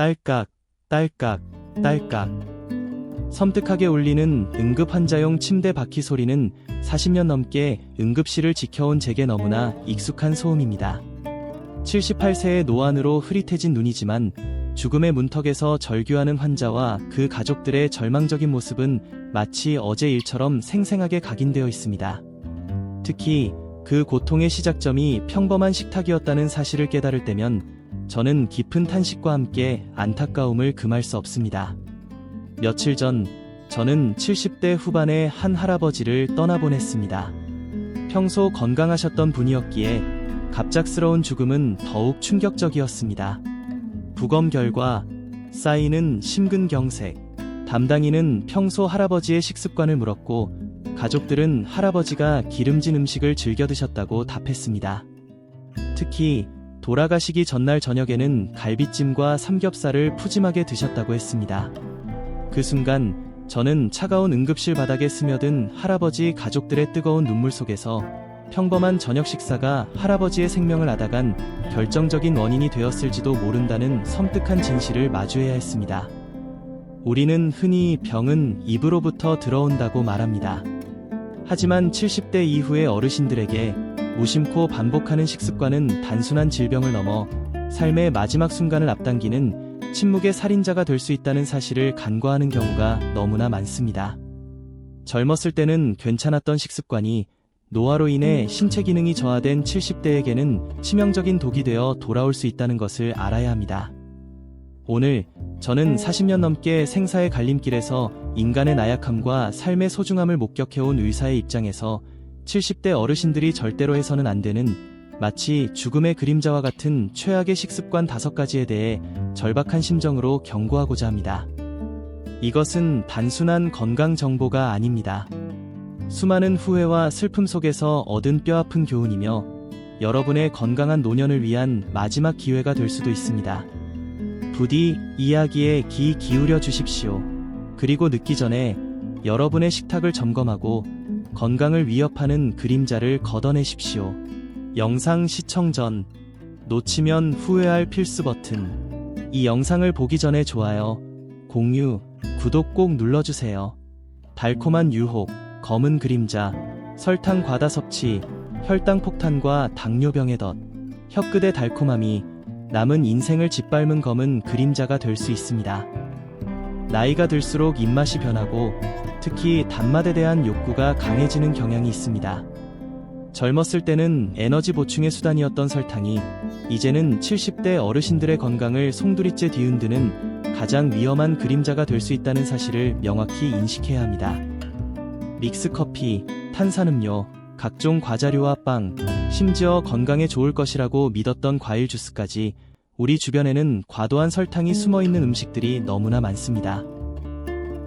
딸깍, 딸깍, 딸깍. 섬뜩하게 울리는 응급 환자용 침대 바퀴 소리는 40년 넘게 응급실을 지켜온 제게 너무나 익숙한 소음입니다. 78세의 노안으로 흐릿해진 눈이지만 죽음의 문턱에서 절규하는 환자와 그 가족들의 절망적인 모습은 마치 어제 일처럼 생생하게 각인되어 있습니다. 특히 그 고통의 시작점이 평범한 식탁이었다는 사실을 깨달을 때면 저는 깊은 탄식과 함께 안타까움을 금할 수 없습니다. 며칠 전 저는 70대 후반의 한 할아버지를 떠나보냈습니다. 평소 건강하셨던 분이었기에 갑작스러운 죽음은 더욱 충격적이었습니다. 부검 결과 쌓이는 심근경색, 담당인은 평소 할아버지의 식습관을 물었고 가족들은 할아버지가 기름진 음식을 즐겨 드셨다고 답했습니다. 특히 돌아가시기 전날 저녁에는 갈비찜과 삼겹살을 푸짐하게 드셨다고 했습니다. 그 순간 저는 차가운 응급실 바닥에 스며든 할아버지 가족들의 뜨거운 눈물 속에서 평범한 저녁 식사가 할아버지의 생명을 앗아간 결정적인 원인이 되었을지도 모른다는 섬뜩한 진실을 마주해야 했습니다. 우리는 흔히 병은 입으로부터 들어온다고 말합니다. 하지만 70대 이후의 어르신들에게 무심코 반복하는 식습관은 단순한 질병을 넘어 삶의 마지막 순간을 앞당기는 침묵의 살인자가 될 수 있다는 사실을 간과하는 경우가 너무나 많습니다. 젊었을 때는 괜찮았던 식습관이 노화로 인해 신체 기능이 저하된 70대에게는 치명적인 독이 되어 돌아올 수 있다는 것을 알아야 합니다. 오늘 저는 40년 넘게 생사의 갈림길에서 인간의 나약함과 삶의 소중함을 목격해온 의사의 입장에서 70대 어르신들이 절대로 해서는 안 되는 마치 죽음의 그림자와 같은 최악의 식습관 다섯 가지에 대해 절박한 심정으로 경고하고자 합니다. 이것은 단순한 건강 정보가 아닙니다. 수많은 후회와 슬픔 속에서 얻은 뼈아픈 교훈이며 여러분의 건강한 노년을 위한 마지막 기회가 될 수도 있습니다. 부디 이야기에 귀 기울여 주십시오. 그리고 늦기 전에 여러분의 식탁을 점검하고 건강을 위협하는 그림자를 걷어내십시오. 영상 시청 전 놓치면 후회할 필수 버튼. 이 영상을 보기 전에 좋아요, 공유, 구독 꼭 눌러주세요. 달콤한 유혹, 검은 그림자, 설탕 과다 섭취, 혈당 폭탄과 당뇨병의 덫, 혀끝의 달콤함이 남은 인생을 짓밟은 검은 그림자가 될 수 있습니다. 나이가 들수록 입맛이 변하고 특히 단맛에 대한 욕구가 강해지는 경향이 있습니다. 젊었을 때는 에너지 보충의 수단이었던 설탕이 이제는 70대 어르신들의 건강을 송두리째 뒤흔드는 가장 위험한 그림자가 될 수 있다는 사실을 명확히 인식해야 합니다. 믹스커피, 탄산음료, 각종 과자류와 빵, 심지어 건강에 좋을 것이라고 믿었던 과일 주스까지 우리 주변에는 과도한 설탕이 숨어 있는 음식들이 너무나 많습니다.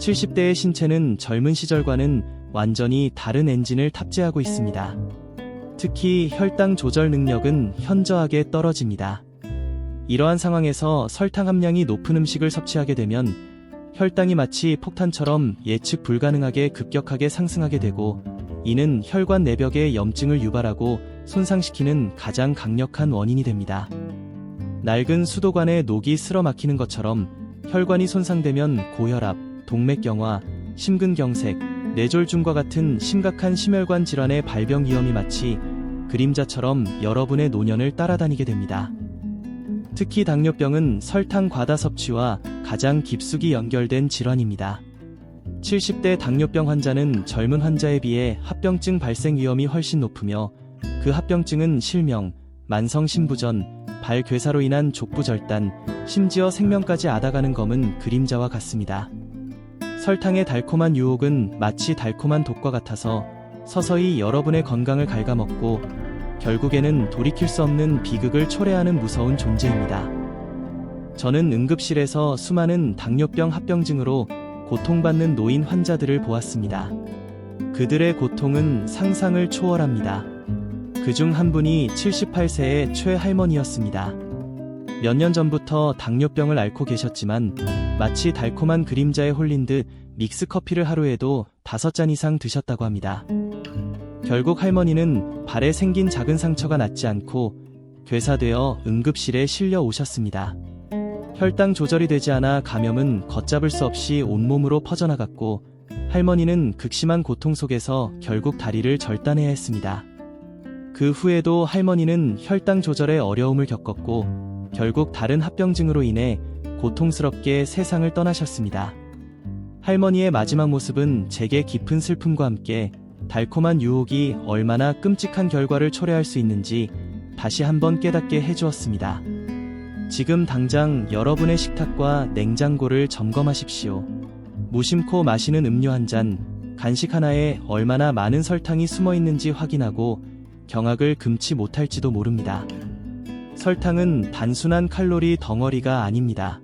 70대의 신체는 젊은 시절과는 완전히 다른 엔진을 탑재하고 있습니다. 특히 혈당 조절 능력은 현저하게 떨어집니다. 이러한 상황에서 설탕 함량이 높은 음식을 섭취하게 되면 혈당이 마치 폭탄처럼 예측 불가능하게 급격하게 상승하게 되고 이는 혈관 내벽에 염증을 유발하고 손상시키는 가장 강력한 원인이 됩니다. 낡은 수도관에 녹이 쓸어 막히는 것처럼 혈관이 손상되면 고혈압, 동맥경화, 심근경색, 뇌졸중과 같은 심각한 심혈관 질환의 발병 위험이 마치 그림자처럼 여러분의 노년을 따라다니게 됩니다. 특히 당뇨병은 설탕 과다 섭취와 가장 깊숙이 연결된 질환입니다. 70대 당뇨병 환자는 젊은 환자에 비해 합병증 발생 위험이 훨씬 높으며 그 합병증은 실명, 만성 신부전, 발괴사로 인한 족부절단, 심지어 생명까지 앗아가는 검은 그림자와 같습니다. 설탕의 달콤한 유혹은 마치 달콤한 독과 같아서 서서히 여러분의 건강을 갉아먹고 결국에는 돌이킬 수 없는 비극을 초래하는 무서운 존재입니다. 저는 응급실에서 수많은 당뇨병 합병증으로 고통받는 노인 환자들을 보았습니다. 그들의 고통은 상상을 초월합니다. 그 중 한 분이 78세의 최할머니였습니다. 몇 년 전부터 당뇨병을 앓고 계셨지만 마치 달콤한 그림자에 홀린 듯 믹스 커피를 하루에도 다섯 잔 이상 드셨다고 합니다. 결국 할머니는 발에 생긴 작은 상처가 낫지 않고 괴사되어 응급실에 실려 오셨습니다. 혈당 조절이 되지 않아 감염은 걷잡을 수 없이 온몸으로 퍼져나갔고 할머니는 극심한 고통 속에서 결국 다리를 절단해야 했습니다. 그 후에도 할머니는 혈당 조절에 어려움을 겪었고 결국 다른 합병증으로 인해 고통스럽게 세상을 떠나셨습니다. 할머니의 마지막 모습은 제게 깊은 슬픔과 함께 달콤한 유혹이 얼마나 끔찍한 결과를 초래할 수 있는지 다시 한번 깨닫게 해주었습니다. 지금 당장 여러분의 식탁과 냉장고를 점검하십시오. 무심코 마시는 음료 한 잔, 간식 하나에 얼마나 많은 설탕이 숨어 있는지 확인하고 경악을 금치 못할지도 모릅니다. 설탕은 단순한 칼로리 덩어리가 아닙니다.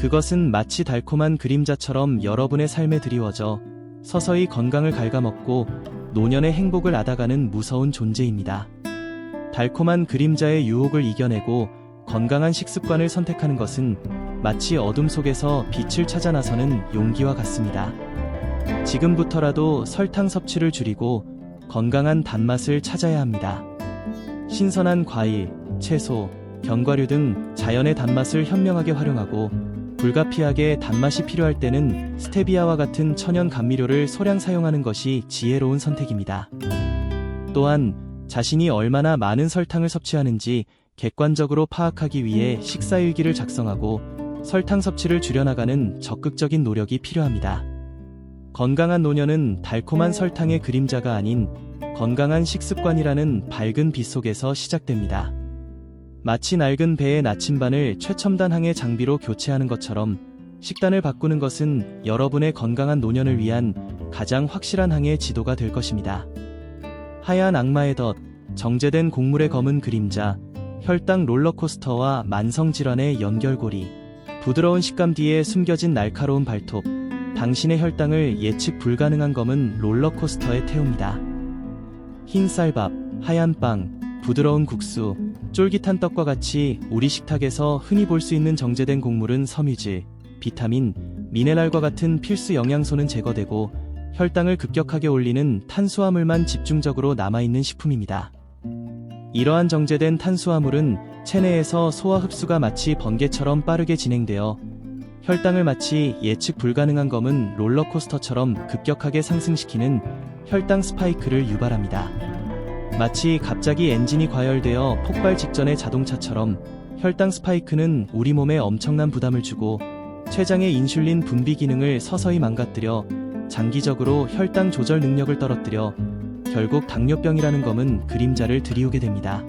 그것은 마치 달콤한 그림자처럼 여러분의 삶에 드리워져 서서히 건강을 갉아먹고 노년의 행복을 앗아가는 무서운 존재입니다. 달콤한 그림자의 유혹을 이겨내고 건강한 식습관을 선택하는 것은 마치 어둠 속에서 빛을 찾아 나서는 용기와 같습니다. 지금부터라도 설탕 섭취를 줄이고 건강한 단맛을 찾아야 합니다. 신선한 과일, 채소, 견과류 등 자연의 단맛을 현명하게 활용하고 불가피하게 단맛이 필요할 때는 스테비아와 같은 천연 감미료를 소량 사용하는 것이 지혜로운 선택입니다. 또한 자신이 얼마나 많은 설탕을 섭취하는지 객관적으로 파악하기 위해 식사일기를 작성하고 설탕 섭취를 줄여나가는 적극적인 노력이 필요합니다. 건강한 노년은 달콤한 설탕의 그림자가 아닌 건강한 식습관이라는 밝은 빛 속에서 시작됩니다. 마치 낡은 배의 나침반을 최첨단 항해 장비로 교체하는 것처럼 식단을 바꾸는 것은 여러분의 건강한 노년을 위한 가장 확실한 항해 지도가 될 것입니다. 하얀 악마의 덫, 정제된 곡물의 검은 그림자, 혈당 롤러코스터와 만성질환의 연결고리, 부드러운 식감 뒤에 숨겨진 날카로운 발톱, 당신의 혈당을 예측 불가능한 검은 롤러코스터에 태웁니다. 흰 쌀밥, 하얀 빵, 부드러운 국수, 쫄깃한 떡과 같이 우리 식탁에서 흔히 볼 수 있는 정제된 곡물은 섬유질, 비타민, 미네랄과 같은 필수 영양소는 제거되고 혈당을 급격하게 올리는 탄수화물만 집중적으로 남아있는 식품입니다. 이러한 정제된 탄수화물은 체내에서 소화 흡수가 마치 번개처럼 빠르게 진행되어 혈당을 마치 예측 불가능한 검은 롤러코스터처럼 급격하게 상승시키는 혈당 스파이크를 유발합니다. 마치 갑자기 엔진이 과열되어 폭발 직전의 자동차처럼 혈당 스파이크는 우리 몸에 엄청난 부담을 주고 췌장의 인슐린 분비 기능을 서서히 망가뜨려 장기적으로 혈당 조절 능력을 떨어뜨려 결국 당뇨병이라는 검은 그림자를 들이우게 됩니다.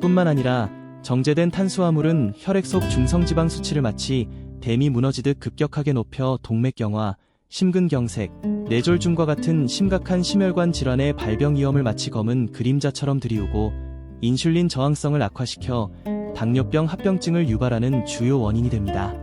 뿐만 아니라 정제된 탄수화물은 혈액 속 중성지방 수치를 마치 댐이 무너지듯 급격하게 높여 동맥경화, 심근경색, 뇌졸중과 같은 심각한 심혈관 질환의 발병 위험을 마치 검은 그림자처럼 들이우고 인슐린 저항성을 악화시켜 당뇨병 합병증을 유발하는 주요 원인이 됩니다.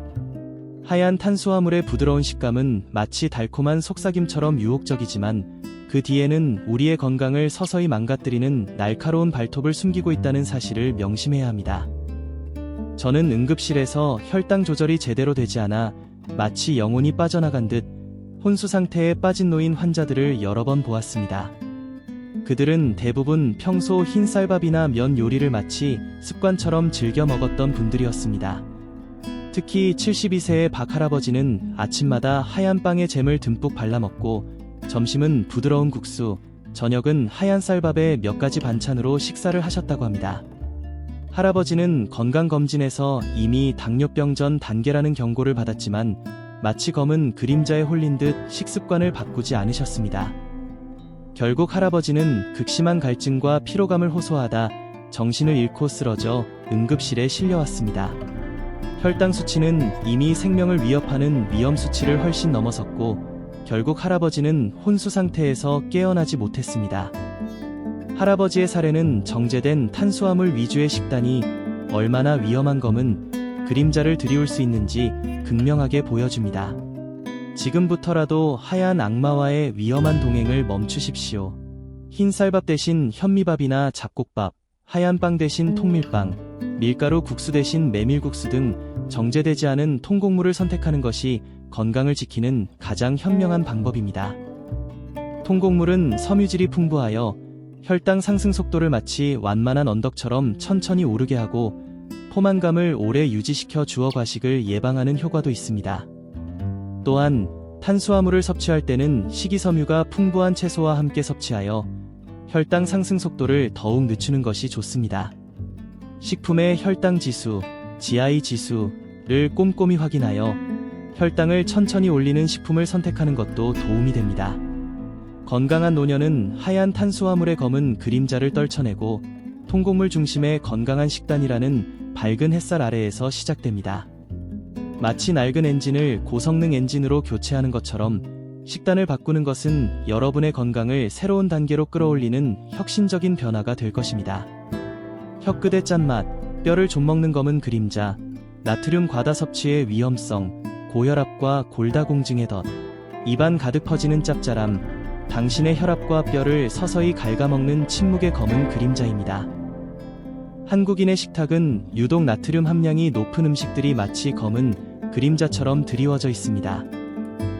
하얀 탄수화물의 부드러운 식감은 마치 달콤한 속삭임처럼 유혹적이지만 그 뒤에는 우리의 건강을 서서히 망가뜨리는 날카로운 발톱을 숨기고 있다는 사실을 명심해야 합니다. 저는 응급실에서 혈당 조절이 제대로 되지 않아 마치 영혼이 빠져나간 듯 혼수 상태에 빠진 노인 환자들을 여러 번 보았습니다. 그들은 대부분 평소 흰 쌀밥이나 면 요리를 마치 습관처럼 즐겨 먹었던 분들이었습니다. 특히 72세의 박 할아버지는 아침마다 하얀 빵에 잼을 듬뿍 발라 먹고 점심은 부드러운 국수, 저녁은 하얀 쌀밥에 몇 가지 반찬으로 식사를 하셨다고 합니다. 할아버지는 건강검진에서 이미 당뇨병 전 단계라는 경고를 받았지만 마치 검은 그림자에 홀린 듯 식습관을 바꾸지 않으셨습니다. 결국 할아버지는 극심한 갈증과 피로감을 호소하다 정신을 잃고 쓰러져 응급실에 실려왔습니다. 혈당 수치는 이미 생명을 위협하는 위험 수치를 훨씬 넘어섰고 결국 할아버지는 혼수 상태에서 깨어나지 못했습니다. 할아버지의 사례는 정제된 탄수화물 위주의 식단이 얼마나 위험한 검은 그림자를 들이울 수 있는지 극명하게 보여줍니다. 지금부터라도 하얀 악마와의 위험한 동행을 멈추십시오. 흰 쌀밥 대신 현미밥이나 잡곡밥, 하얀 빵 대신 통밀빵, 밀가루 국수 대신 메밀국수 등 정제되지 않은 통곡물을 선택하는 것이 건강을 지키는 가장 현명한 방법입니다. 통곡물은 섬유질이 풍부하여 혈당 상승 속도를 마치 완만한 언덕처럼 천천히 오르게 하고 포만감을 오래 유지시켜 주어 과식을 예방하는 효과도 있습니다. 또한 탄수화물을 섭취할 때는 식이섬유가 풍부한 채소와 함께 섭취하여 혈당 상승 속도를 더욱 늦추는 것이 좋습니다. 식품의 혈당 지수, GI 지수를 꼼꼼히 확인하여 혈당을 천천히 올리는 식품을 선택하는 것도 도움이 됩니다. 건강한 노년은 하얀 탄수화물의 검은 그림자를 떨쳐내고 통곡물 중심의 건강한 식단이라는 밝은 햇살 아래에서 시작됩니다. 마치 낡은 엔진을 고성능 엔진으로 교체하는 것처럼 식단을 바꾸는 것은 여러분의 건강을 새로운 단계로 끌어올리는 혁신적인 변화가 될 것입니다. 혀끝의 짠맛, 뼈를 좀먹는 검은 그림자, 나트륨 과다 섭취의 위험성, 고혈압과 골다공증의 덫, 입안 가득 퍼지는 짭짤함, 당신의 혈압과 뼈를 서서히 갉아먹는 침묵의 검은 그림자입니다. 한국인의 식탁은 유독 나트륨 함량이 높은 음식들이 마치 검은 그림자처럼 드리워져 있습니다.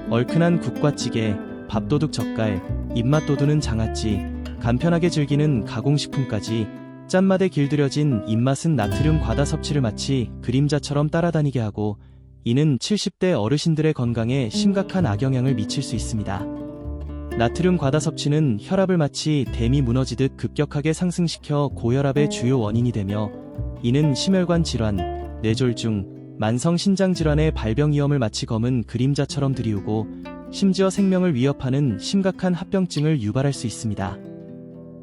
얼큰한 국과 찌개, 밥도둑 젓갈, 입맛 돋우는 장아찌, 간편하게 즐기는 가공식품까지 짠맛에 길들여진 입맛은 나트륨 과다 섭취를 마치 그림자처럼 따라다니게 하고 이는 70대 어르신들의 건강에 심각한 악영향을 미칠 수 있습니다. 나트륨 과다 섭취는 혈압을 마치 댐이 무너지듯 급격하게 상승시켜 고혈압의 주요 원인이 되며 이는 심혈관 질환, 뇌졸중, 만성 신장 질환의 발병 위험을 마치 검은 그림자처럼 들이우고 심지어 생명을 위협하는 심각한 합병증을 유발할 수 있습니다.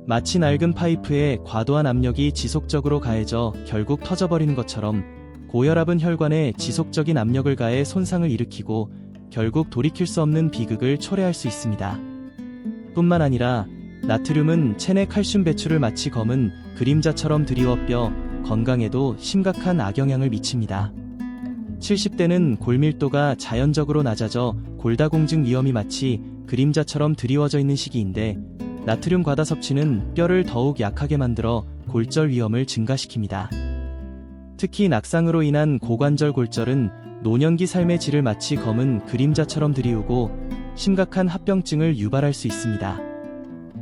마치 낡은 파이프에 과도한 압력이 지속적으로 가해져 결국 터져버리는 것처럼 고혈압은 혈관에 지속적인 압력을 가해 손상을 일으키고 결국 돌이킬 수 없는 비극을 초래할 수 있습니다. 뿐만 아니라 나트륨은 체내 칼슘 배출을 마치 검은 그림자처럼 드리워 뼈 건강에도 심각한 악영향을 미칩니다. 70대는 골밀도가 자연적으로 낮아져 골다공증 위험이 마치 그림자처럼 드리워져 있는 시기인데 나트륨 과다 섭취는 뼈를 더욱 약하게 만들어 골절 위험을 증가시킵니다. 특히 낙상으로 인한 고관절 골절은 노년기 삶의 질을 마치 검은 그림자처럼 드리우고 심각한 합병증을 유발할 수 있습니다.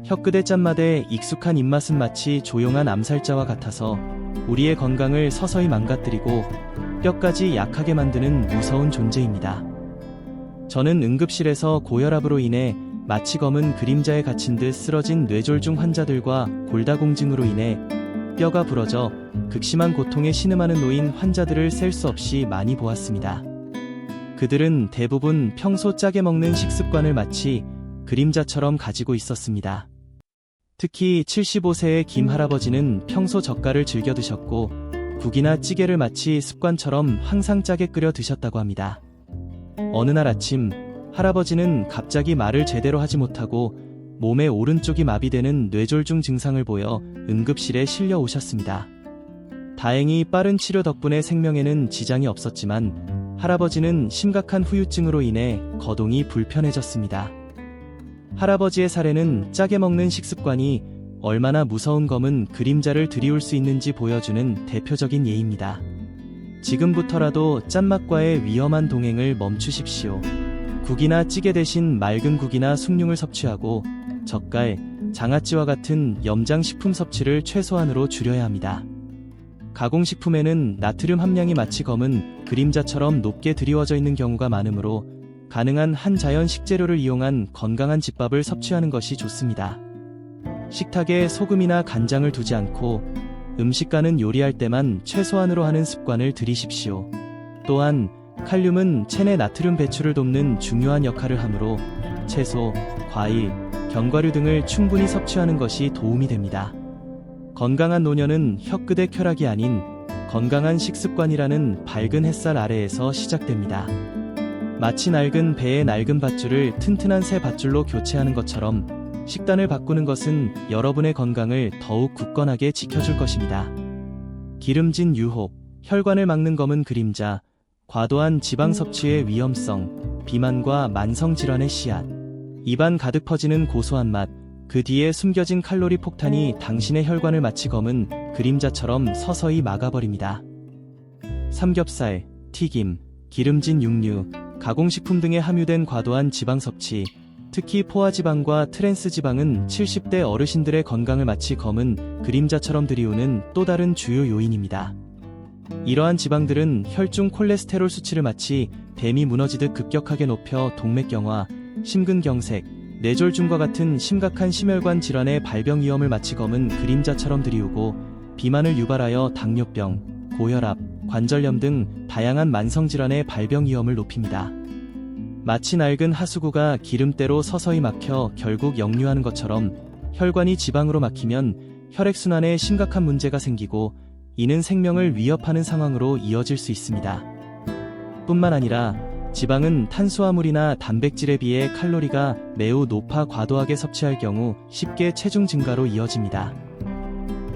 혀끝의 짠맛에 익숙한 입맛은 마치 조용한 암살자와 같아서 우리의 건강을 서서히 망가뜨리고 뼈까지 약하게 만드는 무서운 존재입니다. 저는 응급실에서 고혈압으로 인해 마치 검은 그림자에 갇힌 듯 쓰러진 뇌졸중 환자들과 골다공증으로 인해 뼈가 부러져 극심한 고통에 신음하는 노인 환자들을 셀 수 없이 많이 보았습니다. 그들은 대부분 평소 짜게 먹는 식습관을 마치 그림자처럼 가지고 있었습니다. 특히 75세의 김 할아버지는 평소 젓갈을 즐겨 드셨고 국이나 찌개를 마치 습관처럼 항상 짜게 끓여 드셨다고 합니다. 어느 날 아침 할아버지는 갑자기 말을 제대로 하지 못하고 몸의 오른쪽이 마비되는 뇌졸중 증상을 보여 응급실에 실려 오셨습니다. 다행히 빠른 치료 덕분에 생명에는 지장이 없었지만 할아버지는 심각한 후유증으로 인해 거동이 불편해졌습니다. 할아버지의 사례는 짜게 먹는 식습관이 얼마나 무서운 검은 그림자를 드리울 수 있는지 보여주는 대표적인 예입니다. 지금부터라도 짠맛과의 위험한 동행을 멈추십시오. 국이나 찌개 대신 맑은 국이나 숭늉을 섭취하고 젓갈, 장아찌와 같은 염장 식품 섭취를 최소한으로 줄여야 합니다. 가공식품에는 나트륨 함량이 마치 검은 그림자처럼 높게 드리워져 있는 경우가 많으므로 가능한 한 자연 식재료를 이용한 건강한 집밥을 섭취하는 것이 좋습니다. 식탁에 소금이나 간장을 두지 않고 음식과는 요리할 때만 최소한으로 하는 습관을 들이십시오. 또한 칼륨은 체내 나트륨 배출을 돕는 중요한 역할을 하므로 채소, 과일, 견과류 등을 충분히 섭취하는 것이 도움이 됩니다. 건강한 노년은 혀끝의 쾌락이 아닌 건강한 식습관이라는 밝은 햇살 아래에서 시작됩니다. 마치 낡은 배의 낡은 밧줄을 튼튼한 새 밧줄로 교체하는 것처럼 식단을 바꾸는 것은 여러분의 건강을 더욱 굳건하게 지켜줄 것입니다. 기름진 유혹, 혈관을 막는 검은 그림자, 과도한 지방 섭취의 위험성, 비만과 만성 질환의 씨앗, 입안 가득 퍼지는 고소한 맛, 그 뒤에 숨겨진 칼로리 폭탄이 당신의 혈관을 마치 검은 그림자처럼 서서히 막아버립니다. 삼겹살, 튀김, 기름진 육류, 가공식품 등에 함유된 과도한 지방 섭취, 특히 포화지방과 트랜스지방은 70대 어르신들의 건강을 마치 검은 그림자처럼 들이우는 또 다른 주요 요인입니다. 이러한 지방들은 혈중 콜레스테롤 수치를 마치 뱀이 무너지듯 급격하게 높여 동맥경화, 심근경색, 뇌졸중과 같은 심각한 심혈관 질환의 발병 위험을 마치 검은 그림자처럼 들이우고 비만을 유발하여 당뇨병, 고혈압, 관절염 등 다양한 만성 질환의 발병 위험을 높입니다. 마치 낡은 하수구가 기름때로 서서히 막혀 결국 역류하는 것처럼 혈관이 지방으로 막히면 혈액순환에 심각한 문제가 생기고 이는 생명을 위협하는 상황으로 이어질 수 있습니다. 뿐만 아니라 지방은 탄수화물이나 단백질에 비해 칼로리가 매우 높아 과도하게 섭취할 경우 쉽게 체중 증가로 이어집니다.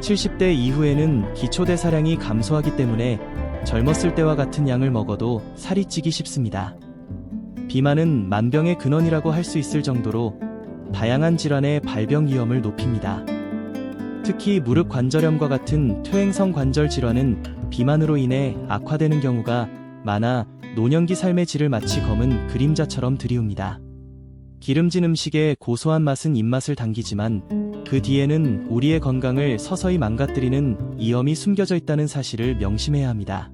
70대 이후에는 기초대사량이 감소하기 때문에 젊었을 때와 같은 양을 먹어도 살이 찌기 쉽습니다. 비만은 만병의 근원이라고 할 수 있을 정도로 다양한 질환의 발병 위험을 높입니다. 특히 무릎 관절염과 같은 퇴행성 관절 질환은 비만으로 인해 악화되는 경우가 많아 노년기 삶의 질을 마치 검은 그림자처럼 들이웁니다. 기름진 음식의 고소한 맛은 입맛을 당기지만 그 뒤에는 우리의 건강을 서서히 망가뜨리는 위험이 숨겨져 있다는 사실을 명심해야 합니다.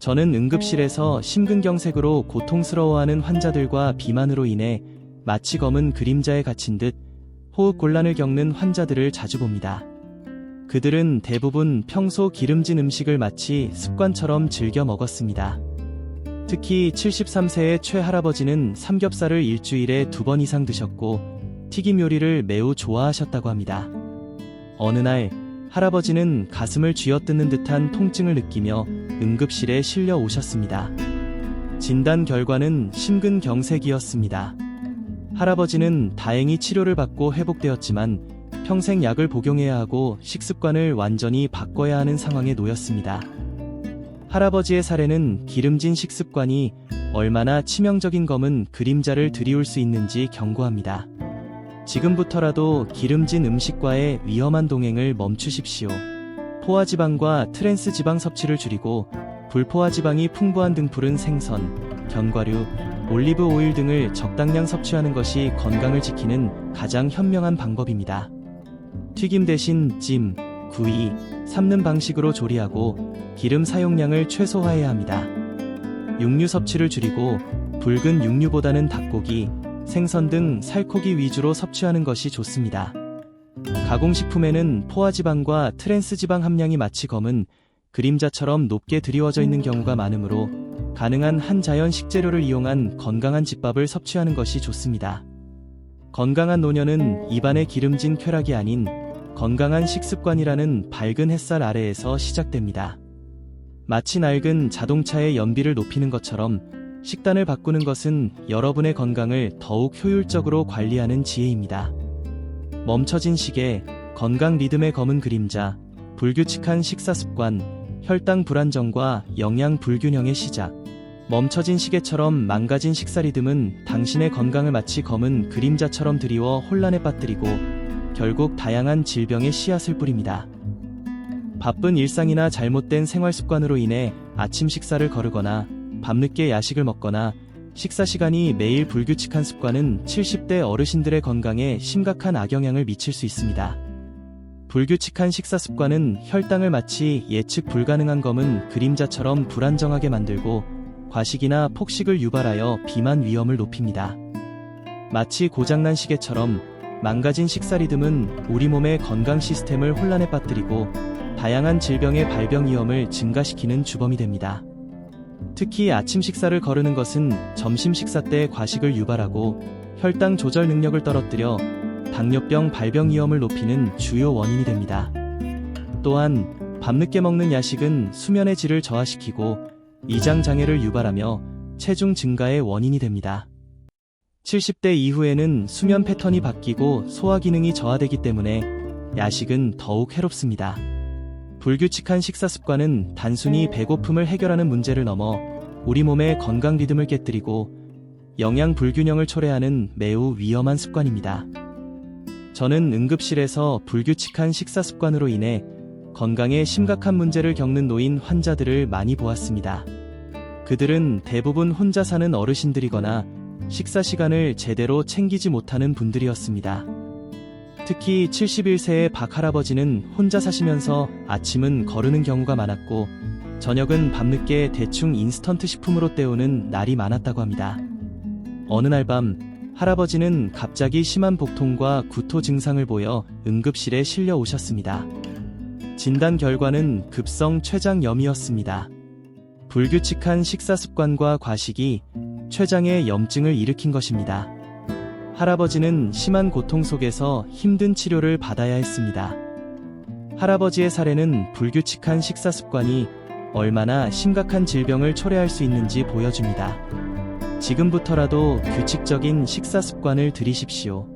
저는 응급실에서 심근경색으로 고통스러워하는 환자들과 비만으로 인해 마치 검은 그림자에 갇힌 듯 호흡 곤란을 겪는 환자들을 자주 봅니다. 그들은 대부분 평소 기름진 음식을 마치 습관처럼 즐겨 먹었습니다. 특히 73세의 최할아버지는 삼겹살을 일주일에 두 번 이상 드셨고 튀김 요리를 매우 좋아하셨다고 합니다. 어느 날 할아버지는 가슴을 쥐어뜯는 듯한 통증을 느끼며 응급실에 실려 오셨습니다. 진단 결과는 심근경색이었습니다. 할아버지는 다행히 치료를 받고 회복되었지만 평생 약을 복용해야 하고 식습관을 완전히 바꿔야 하는 상황에 놓였습니다. 할아버지의 사례는 기름진 식습관이 얼마나 치명적인 검은 그림자를 들이울 수 있는지 경고합니다. 지금부터라도 기름진 음식과의 위험한 동행을 멈추십시오. 포화지방과 트랜스지방 섭취를 줄이고 불포화지방이 풍부한 등푸른 생선, 견과류, 올리브 오일 등을 적당량 섭취하는 것이 건강을 지키는 가장 현명한 방법입니다. 튀김 대신 찜, 구이, 삶는 방식으로 조리하고 기름 사용량을 최소화해야 합니다. 육류 섭취를 줄이고 붉은 육류보다는 닭고기, 생선 등 살코기 위주로 섭취하는 것이 좋습니다. 가공식품에는 포화지방과 트랜스지방 함량이 마치 검은 그림자처럼 높게 드리워져 있는 경우가 많으므로 가능한 한자연 식재료를 이용한 건강한 집밥을 섭취하는 것이 좋습니다. 건강한 노년은 입안의 기름진 쾌락이 아닌 건강한 식습관이라는 밝은 햇살 아래에서 시작됩니다. 마치 낡은 자동차의 연비를 높이는 것처럼 식단을 바꾸는 것은 여러분의 건강을 더욱 효율적으로 관리하는 지혜입니다. 멈춰진 시계, 건강 리듬의 검은 그림자, 불규칙한 식사 습관, 혈당 불안정과 영양 불균형의 시작. 멈춰진 시계처럼 망가진 식사 리듬은 당신의 건강을 마치 검은 그림자처럼 드리워 혼란에 빠뜨리고 결국 다양한 질병의 씨앗을 뿌립니다. 바쁜 일상이나 잘못된 생활 습관으로 인해 아침 식사를 거르거나 밤늦게 야식을 먹거나 식사 시간이 매일 불규칙한 습관은 70대 어르신들의 건강에 심각한 악영향을 미칠 수 있습니다. 불규칙한 식사 습관은 혈당을 마치 예측 불가능한 검은 그림자처럼 불안정하게 만들고 과식이나 폭식을 유발하여 비만 위험을 높입니다. 마치 고장난 시계처럼 망가진 식사 리듬은 우리 몸의 건강 시스템을 혼란에 빠뜨리고 다양한 질병의 발병 위험을 증가시키는 주범이 됩니다. 특히 아침 식사를 거르는 것은 점심 식사 때 과식을 유발하고 혈당 조절 능력을 떨어뜨려 당뇨병 발병 위험을 높이는 주요 원인이 됩니다. 또한 밤늦게 먹는 야식은 수면의 질을 저하시키고 이장 장애를 유발하며 체중 증가의 원인이 됩니다. 70대 이후에는 수면 패턴이 바뀌고 소화 기능이 저하되기 때문에 야식은 더욱 해롭습니다. 불규칙한 식사 습관은 단순히 배고픔을 해결하는 문제를 넘어 우리 몸의 건강 리듬을 깨뜨리고 영양 불균형을 초래하는 매우 위험한 습관입니다. 저는 응급실에서 불규칙한 식사 습관으로 인해 건강에 심각한 문제를 겪는 노인 환자들을 많이 보았습니다. 그들은 대부분 혼자 사는 어르신들이거나 식사 시간을 제대로 챙기지 못하는 분들이었습니다. 특히 71세의 박 할아버지는 혼자 사시면서 아침은 거르는 경우가 많았고 저녁은 밤늦게 대충 인스턴트 식품으로 때우는 날이 많았다고 합니다. 어느 날 밤 할아버지는 갑자기 심한 복통과 구토 증상을 보여 응급실에 실려 오셨습니다. 진단 결과는 급성 췌장염이었습니다. 불규칙한 식사 습관과 과식이 췌장에 염증을 일으킨 것입니다. 할아버지는 심한 고통 속에서 힘든 치료를 받아야 했습니다. 할아버지의 사례는 불규칙한 식사 습관이 얼마나 심각한 질병을 초래할 수 있는지 보여줍니다. 지금부터라도 규칙적인 식사 습관을 들이십시오.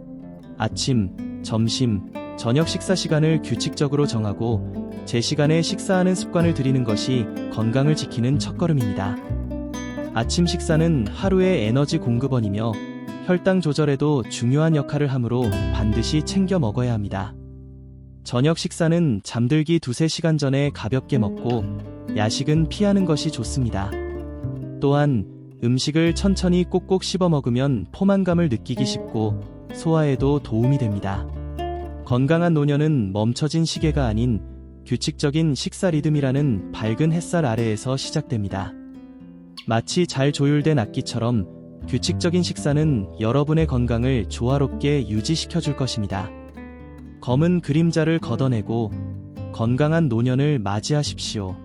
아침, 점심, 저녁 식사 시간을 규칙적으로 정하고 제 시간에 식사하는 습관을 들이는 것이 건강을 지키는 첫걸음입니다. 아침 식사는 하루의 에너지 공급원이며 혈당 조절에도 중요한 역할을 하므로 반드시 챙겨 먹어야 합니다. 저녁 식사는 잠들기 두세 시간 전에 가볍게 먹고 야식은 피하는 것이 좋습니다. 또한 음식을 천천히 꼭꼭 씹어 먹으면 포만감을 느끼기 쉽고 소화에도 도움이 됩니다. 건강한 노년은 멈춰진 시계가 아닌 규칙적인 식사 리듬이라는 밝은 햇살 아래에서 시작됩니다. 마치 잘 조율된 악기처럼 규칙적인 식사는 여러분의 건강을 조화롭게 유지시켜 줄 것입니다. 검은 그림자를 걷어내고 건강한 노년을 맞이하십시오.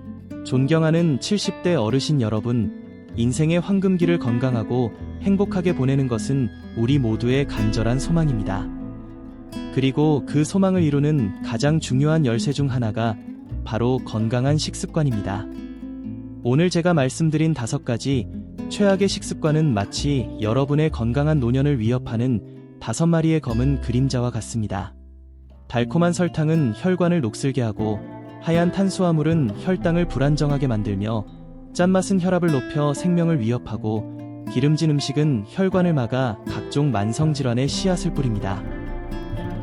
존경하는 70대 어르신 여러분, 인생의 황금기를 건강하고 행복하게 보내는 것은 우리 모두의 간절한 소망입니다. 그리고 그 소망을 이루는 가장 중요한 열쇠 중 하나가 바로 건강한 식습관입니다. 오늘 제가 말씀드린 다섯 가지 최악의 식습관은 마치 여러분의 건강한 노년을 위협하는 다섯 마리의 검은 그림자와 같습니다. 달콤한 설탕은 혈관을 녹슬게 하고 하얀 탄수화물은 혈당을 불안정하게 만들며 짠맛은 혈압을 높여 생명을 위협하고 기름진 음식은 혈관을 막아 각종 만성질환의 씨앗을 뿌립니다.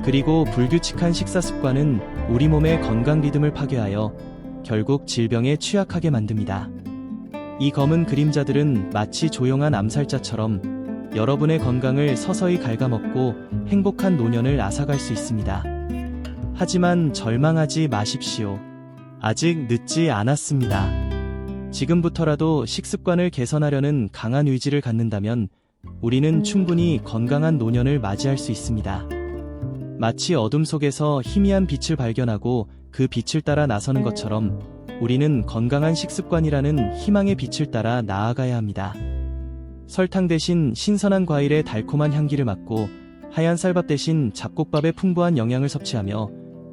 그리고 불규칙한 식사 습관은 우리 몸의 건강 리듬을 파괴하여 결국 질병에 취약하게 만듭니다. 이 검은 그림자들은 마치 조용한 암살자처럼 여러분의 건강을 서서히 갉아먹고 행복한 노년을 앗아갈 수 있습니다. 하지만 절망하지 마십시오. 아직 늦지 않았습니다. 지금부터라도 식습관을 개선하려는 강한 의지를 갖는다면 우리는 충분히 건강한 노년을 맞이할 수 있습니다. 마치 어둠 속에서 희미한 빛을 발견하고 그 빛을 따라 나서는 것처럼 우리는 건강한 식습관이라는 희망의 빛을 따라 나아가야 합니다. 설탕 대신 신선한 과일의 달콤한 향기를 맡고 하얀 쌀밥 대신 잡곡밥의 풍부한 영양을 섭취하며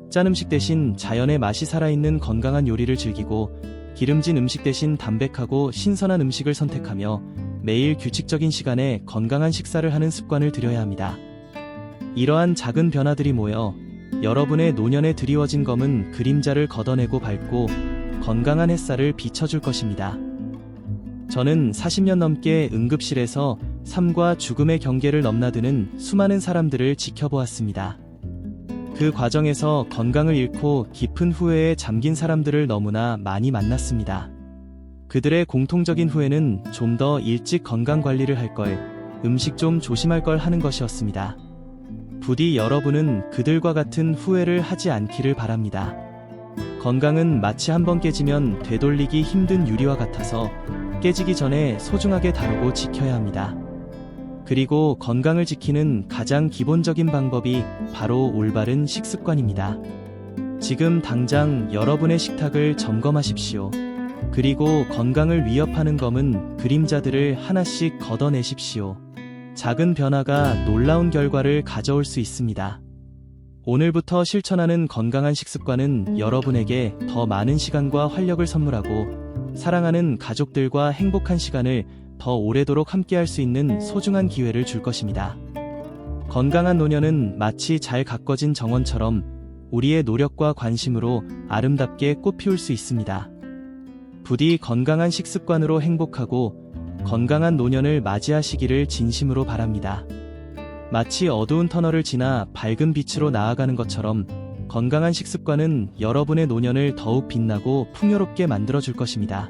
짠 음식 대신 자연의 맛이 살아있는 건강한 요리를 즐기고 기름진 음식 대신 담백하고 신선한 음식을 선택하며 매일 규칙적인 시간에 건강한 식사를 하는 습관을 들여야 합니다. 이러한 작은 변화들이 모여 여러분의 노년에 드리워진 검은 그림자를 걷어내고 밝고 건강한 햇살을 비춰줄 것입니다. 저는 40년 넘게 응급실에서 삶과 죽음의 경계를 넘나드는 수많은 사람들을 지켜보았습니다. 그 과정에서 건강을 잃고 깊은 후회에 잠긴 사람들을 너무나 많이 만났습니다. 그들의 공통적인 후회는 좀 더 일찍 건강 관리를 할 걸, 음식 좀 조심할 걸 하는 것이었습니다. 부디 여러분은 그들과 같은 후회를 하지 않기를 바랍니다. 건강은 마치 한번 깨지면 되돌리기 힘든 유리와 같아서 깨지기 전에 소중하게 다루고 지켜야 합니다. 그리고 건강을 지키는 가장 기본적인 방법이 바로 올바른 식습관입니다. 지금 당장 여러분의 식탁을 점검하십시오. 그리고 건강을 위협하는 검은 그림자들을 하나씩 걷어내십시오. 작은 변화가 놀라운 결과를 가져올 수 있습니다. 오늘부터 실천하는 건강한 식습관은 여러분에게 더 많은 시간과 활력을 선물하고 사랑하는 가족들과 행복한 시간을 더 오래도록 함께할 수 있는 소중한 기회를 줄 것입니다. 건강한 노년은 마치 잘 가꿔진 정원처럼 우리의 노력과 관심으로 아름답게 꽃피울 수 있습니다. 부디 건강한 식습관으로 행복하고 건강한 노년을 맞이하시기를 진심으로 바랍니다. 마치 어두운 터널을 지나 밝은 빛으로 나아가는 것처럼 건강한 식습관은 여러분의 노년을 더욱 빛나고 풍요롭게 만들어줄 것입니다.